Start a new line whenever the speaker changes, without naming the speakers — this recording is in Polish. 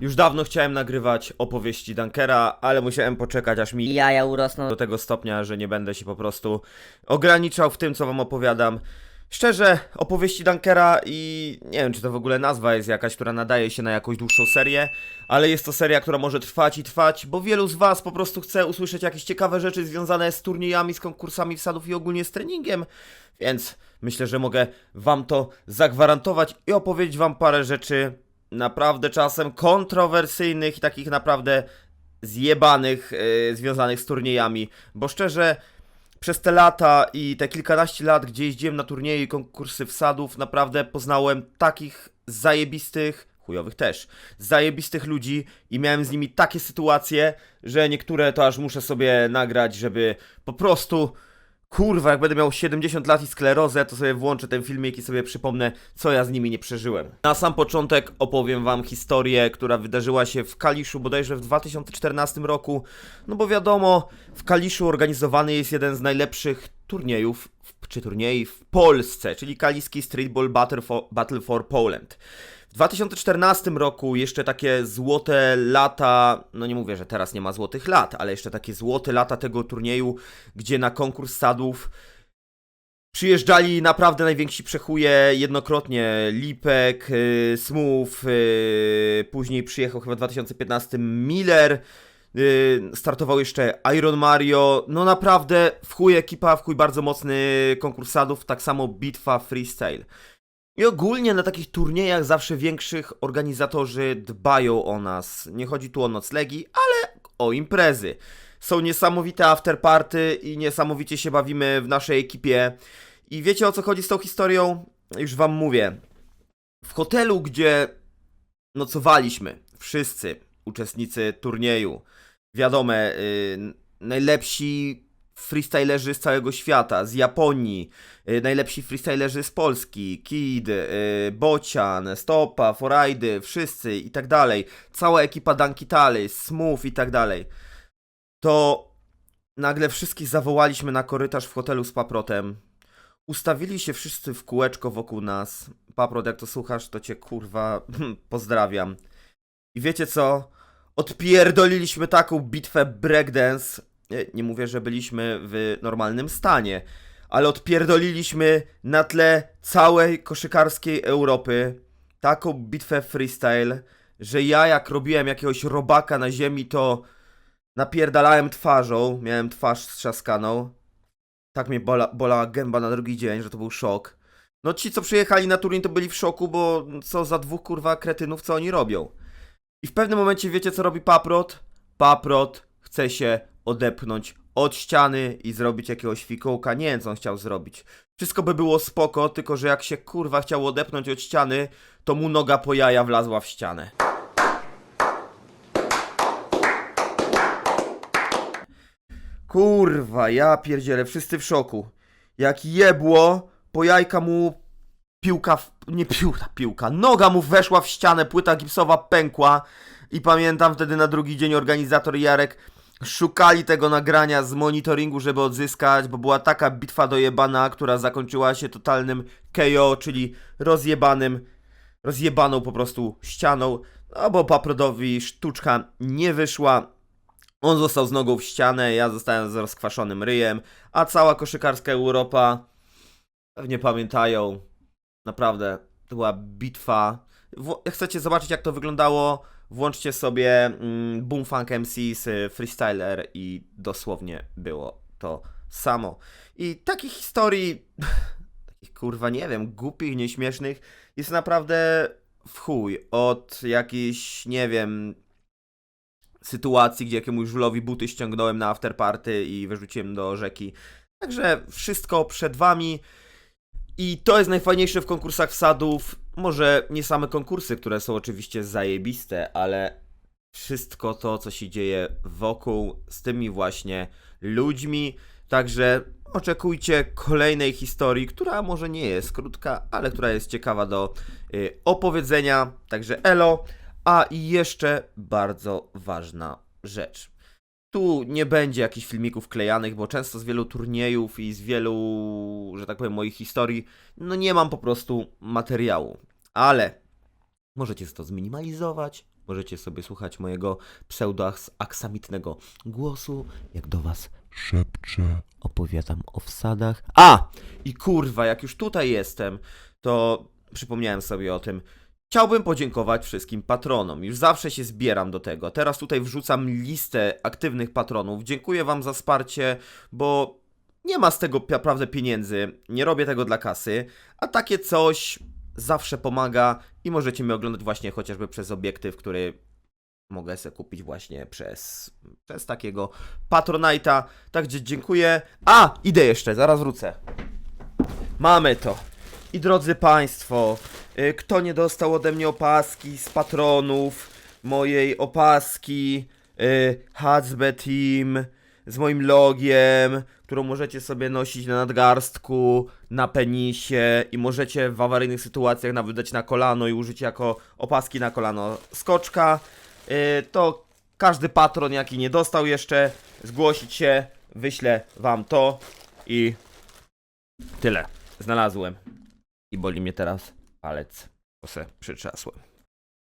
Już dawno chciałem nagrywać opowieści Dunkera, ale musiałem poczekać aż mi
Jaja urosną.
do tego stopnia, że nie będę się po prostu ograniczał w tym, co wam opowiadam. Szczerze, opowieści Dunkera i nie wiem, czy to w ogóle nazwa jest jakaś, która nadaje się na jakąś dłuższą serię, ale jest to seria, która może trwać i trwać, bo wielu z was po prostu chce usłyszeć jakieś ciekawe rzeczy związane z turniejami, z konkursami wsadów i ogólnie z treningiem, więc myślę, że mogę wam to zagwarantować i opowiedzieć wam parę rzeczy naprawdę czasem kontrowersyjnych i takich naprawdę zjebanych yy, związanych z turniejami, bo szczerze przez te lata i te kilkanaście lat, gdzie jeździłem na turnieje i konkursy wsadów, naprawdę poznałem takich zajebistych, chujowych też, zajebistych ludzi i miałem z nimi takie sytuacje, że niektóre to aż muszę sobie nagrać, żeby po prostu Kurwa, jak będę miał 70 lat i sklerozę, to sobie włączę ten filmik i sobie przypomnę, co ja z nimi nie przeżyłem. Na sam początek opowiem wam historię, która wydarzyła się w Kaliszu bodajże w 2014 roku. No bo wiadomo, w Kaliszu organizowany jest jeden z najlepszych turniejów, czy turniej w Polsce, czyli Kaliski Streetball Battle for, Battle for Poland. W 2014 roku jeszcze takie złote lata, no nie mówię, że teraz nie ma złotych lat, ale jeszcze takie złote lata tego turnieju, gdzie na konkurs sadów przyjeżdżali naprawdę najwięksi przechuje jednokrotnie. Lipek, yy, Smooth, yy, później przyjechał chyba w 2015 Miller, yy, startował jeszcze Iron Mario, no naprawdę w chuj ekipa, w chuj bardzo mocny konkurs sadów, tak samo bitwa freestyle. I ogólnie na takich turniejach zawsze większych organizatorzy dbają o nas. Nie chodzi tu o noclegi, ale o imprezy. Są niesamowite afterparty i niesamowicie się bawimy w naszej ekipie. I wiecie o co chodzi z tą historią? Już wam mówię. W hotelu, gdzie nocowaliśmy, wszyscy uczestnicy turnieju, wiadome, y, najlepsi freestylerzy z całego świata, z Japonii, y, najlepsi freestylerzy z Polski, Kid, y, Bocian, Stopa, Forajdy, wszyscy i tak dalej, cała ekipa Dankitali, Smooth i tak dalej, to nagle wszystkich zawołaliśmy na korytarz w hotelu z Paprotem. Ustawili się wszyscy w kółeczko wokół nas. Paprot, jak to słuchasz, to cię kurwa pozdrawiam. I wiecie co? Odpierdoliliśmy taką bitwę breakdance. Nie, mówię, że byliśmy w normalnym stanie, ale odpierdoliliśmy na tle całej koszykarskiej Europy taką bitwę freestyle, że ja jak robiłem jakiegoś robaka na ziemi, to napierdalałem twarzą, miałem twarz strzaskaną. Tak mnie bola, bolała gęba na drugi dzień, że to był szok. No ci, co przyjechali na Turin, to byli w szoku, bo co za dwóch kurwa kretynów, co oni robią. I w pewnym momencie wiecie, co robi Paprot? Paprot chce się odepchnąć od ściany i zrobić jakiegoś fikołka. Nie wiem, co on chciał zrobić. Wszystko by było spoko, tylko że jak się kurwa chciał odepchnąć od ściany, to mu noga po jaja wlazła w ścianę. Kurwa, ja pierdzielę, wszyscy w szoku. Jak jebło, po jajka mu piłka, w... nie piłka, piłka, noga mu weszła w ścianę, płyta gipsowa pękła i pamiętam wtedy na drugi dzień organizator Jarek szukali tego nagrania z monitoringu, żeby odzyskać, bo była taka bitwa dojebana, która zakończyła się totalnym KO, czyli rozjebanym, rozjebaną po prostu ścianą, no bo Paprodowi sztuczka nie wyszła, on został z nogą w ścianę, ja zostałem z rozkwaszonym ryjem, a cała koszykarska Europa, pewnie pamiętają, naprawdę, to była bitwa. W- chcecie zobaczyć jak to wyglądało, włączcie sobie mm, Boom Funk MC z y, Freestyler i dosłownie było to samo. I takich historii, takich kurwa nie wiem, głupich, nieśmiesznych, jest naprawdę w chuj. Od jakichś, nie wiem, sytuacji, gdzie jakiemuś żulowi buty ściągnąłem na afterparty i wyrzuciłem do rzeki. Także wszystko przed wami. I to jest najfajniejsze w konkursach wsadów. Może nie same konkursy, które są oczywiście zajebiste, ale wszystko to, co się dzieje wokół z tymi właśnie ludźmi. Także oczekujcie kolejnej historii, która może nie jest krótka, ale która jest ciekawa do y, opowiedzenia. Także elo. A i jeszcze bardzo ważna rzecz. Tu nie będzie jakichś filmików klejanych, bo często z wielu turniejów i z wielu, że tak powiem, moich historii, no nie mam po prostu materiału. Ale możecie to zminimalizować, możecie sobie słuchać mojego pseudo-aksamitnego głosu, jak do was
Szepcze.
opowiadam o wsadach. A! I kurwa, jak już tutaj jestem, to przypomniałem sobie o tym. Chciałbym podziękować wszystkim patronom. Już zawsze się zbieram do tego. Teraz tutaj wrzucam listę aktywnych patronów. Dziękuję Wam za wsparcie, bo nie ma z tego naprawdę pieniędzy. Nie robię tego dla kasy, a takie coś zawsze pomaga i możecie mnie oglądać właśnie chociażby przez obiektyw, który mogę sobie kupić właśnie przez, przez takiego Patronite'a. Także dziękuję. A, idę jeszcze, zaraz wrócę. Mamy to. I drodzy Państwo, kto nie dostał ode mnie opaski z patronów, mojej opaski HB Team z moim logiem, którą możecie sobie nosić na nadgarstku, na penisie i możecie w awaryjnych sytuacjach nawet dać na kolano i użyć jako opaski na kolano skoczka, y, to każdy patron, jaki nie dostał jeszcze, zgłosić się, wyślę wam to i tyle. Znalazłem. I boli mnie teraz palec, bo se przytrzasłem.